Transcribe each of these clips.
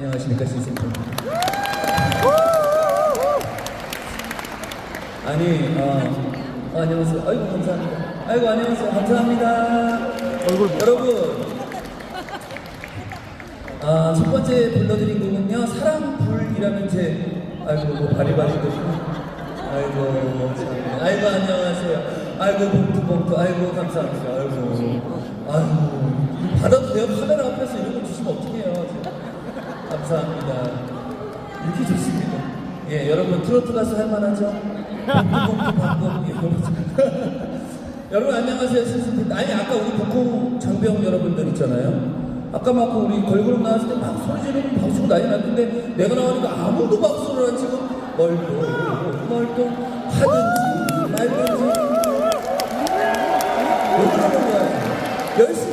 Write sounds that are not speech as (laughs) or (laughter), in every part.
안녕하십니까 신승입니다. 아니 어, 어, 안녕하세요. 아이고 감사합니다. 아이고 안녕하세요. 감사합니다. 얼굴 여러분. 아, 첫 번째 불러드린 곡은요 사랑불이라는 제 아이고 뭐 바리바리도 아이고 참 아이고 안녕하세요 아이고 봉투 봉투 아이고 감사합니다 아이고 아이고 받아도 돼요 카메라 앞에서 이런 거 주시면 어떡해요 감사합니다. 이렇게 좋습니다. 예 여러분 트로트 가수 할만하죠? (laughs) 여러분. 안녕하세요. 신승필 아니 아까 우리 복고 장병 여러분들 있잖아요. 아까 막 우리 걸그룹 나왔을 때 막 소리 지르고 박수고 난리 났는데 내가 나오니까 아무도 박수를 안 치고 멀뚱 멀뚱 하든지 말든지 열심히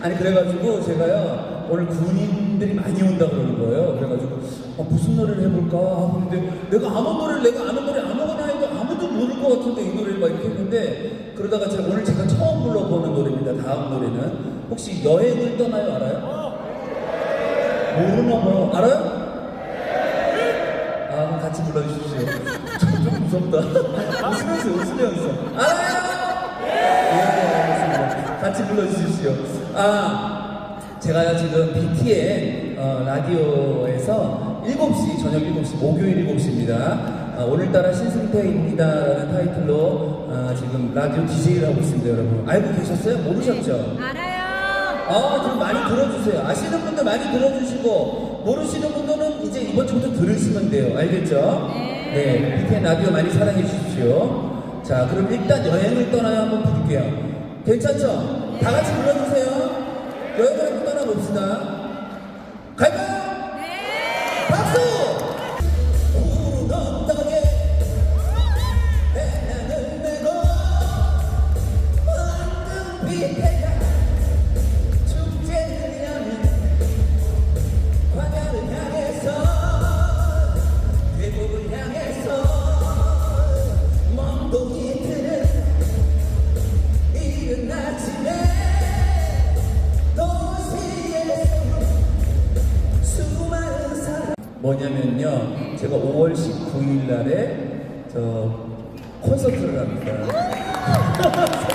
아니 그래가지고 제가요 오늘 군인들이 많이 온다 그러는 거예요 그래가지고 아, 무슨 노래를 해볼까 하고 있는데 내가 아무 노래를 내가 아는 노래 아무거나 해도 아무도 모를 것 같은데 이 노래를 막 이렇게 했는데 그러다가 제가 오늘 제가 처음 불러보는 노래입니다 다음 노래는 혹시 여행을 떠나요 알아요? 모르나 봐요 알아요? 아 그럼 같이 불러주십시오 (laughs) 좀, 좀 무섭다 (laughs) 웃으면서 웃으면서 알아요? 예, 알겠습니다. 같이 불러주십시오. 아, 제가 지금 BTN 어, 라디오에서 7시, 저녁 7시, 목요일 7시입니다. 아, 오늘따라 신승태입니다 라는 타이틀로 아, 지금 라디오 DJ를 하고 있습니다, 여러분. 알고 계셨어요? 모르셨죠? 알아요. 아, 좀 많이 들어주세요. 아시는 분들 많이 들어주시고, 모르시는 분들은 이제 이번 주부터 들으시면 돼요. 알겠죠? 네. 네, BTN 라디오 많이 사랑해 주십시오. 자, 그럼 일단 여행을 떠나요. 한번 부를게요. 괜찮죠? 다 같이 불러주세요. 여행을 한번 떠나봅시다. 갈까요? 뭐냐면요. 제가 5월 19일 날에 저 콘서트를 합니다. (laughs)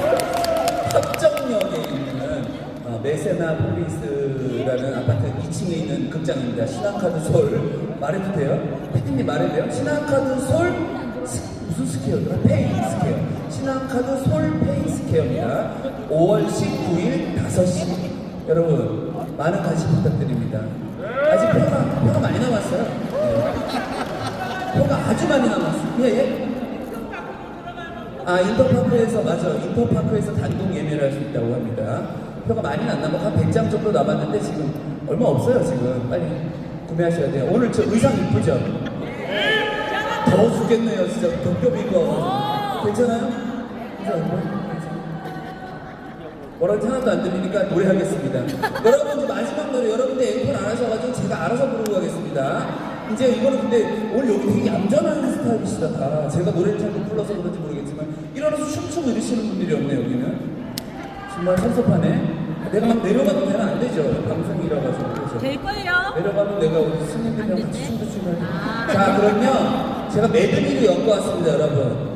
합정역에 있는 어, 메세나 폴리스라는 아파트 2층에 있는 극장입니다. 신한카드 솔. 말해도 돼요? 피디님 말해도 돼요? 신한카드 솔 스- 무슨 스퀘어더라? 페이 스퀘어. 신한카드 솔 페이 스퀘어입니다. 5월 19일 5시. 여러분 많은 관심 부탁드립니다. 아직 표가, 표가 많이 남았어요 네. 표가 아주 많이 남았어요 예, 예. 아 인터파크에서 맞아 인터파크에서 단독 예매를 할 수 있다고 합니다 표가 많이 안 남아 한 100장 정도 남았는데 지금 얼마 없어요 지금 빨리 구매하셔야 돼요 오늘 저 의상 이쁘죠? 더워 죽겠네요 진짜 겹겹이 거 괜찮아요? 이뻐요? 뭐라는지 하나도 안 들리니까 노래하겠습니다 여러분 마지막 노래 여러분들 앵콜 안 하셔가지고 제가 알아서 부르고 가겠습니다 이제 이거는 근데 오늘 여기 되게 얌전한 스타일이시다. 다 제가 노래를 잘 못 불러서 그런지 모르겠지만 일어나서 춤추고 이러시는 분들이 없네 여기는. 정말 섭섭하네. 내가 막 내려가도 되나 안 되죠. 방송이라 가지고 그래서 될 거예요. 내려가면 내가 우리 스님들이랑 같이 춤도 추면 자 그럼요 제가 메들리를 엮어 왔습니다 여러분.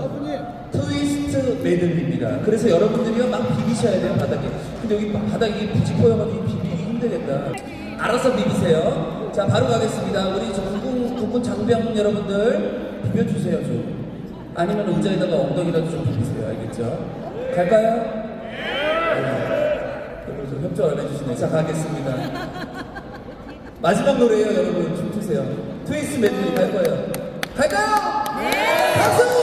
트위스트 메들리입니다. 그래서 여러분들이요 막 비비셔야 돼요 바닥에. 근데 여기 바- 바닥이 부직포여가지고 비비기 힘들겠다 알아서 비비세요 자 바로 가겠습니다 우리 저 국군, 국군 장병 여러분들 비벼주세요 좀 아니면 의자에다가 엉덩이라도 좀 비비세요 알겠죠 갈까요? 여러분 좀 협조 안 해주시네 자 가겠습니다 마지막 노래예요, 여러분. 춤추세요. 트위스 메들리 갈 거예요. 갈까요? 네. 박수!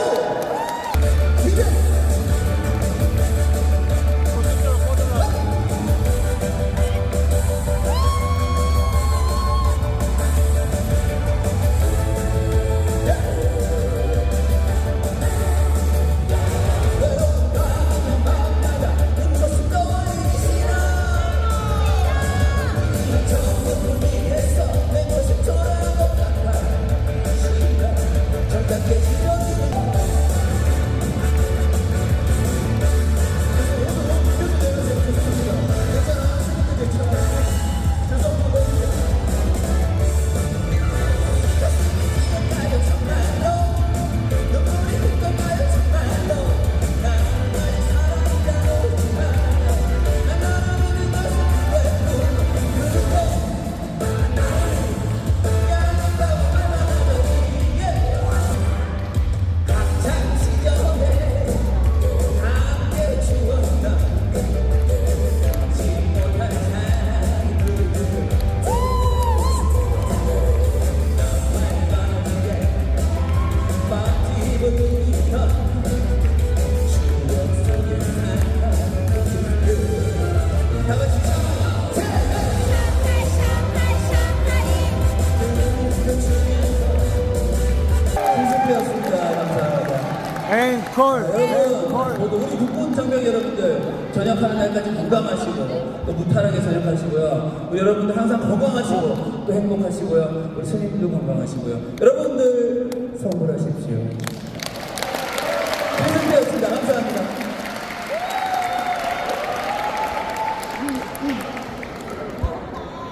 앵콜. 여러분, 모두 우리 국군 장병 여러분들 전역하는 날까지 건강하시고 또 무탈하게 전역하시고요. 우리 여러분들 항상 건강하시고 또 행복하시고요. 우리 스님들도 건강하시고요. 여러분들 선물하십시오.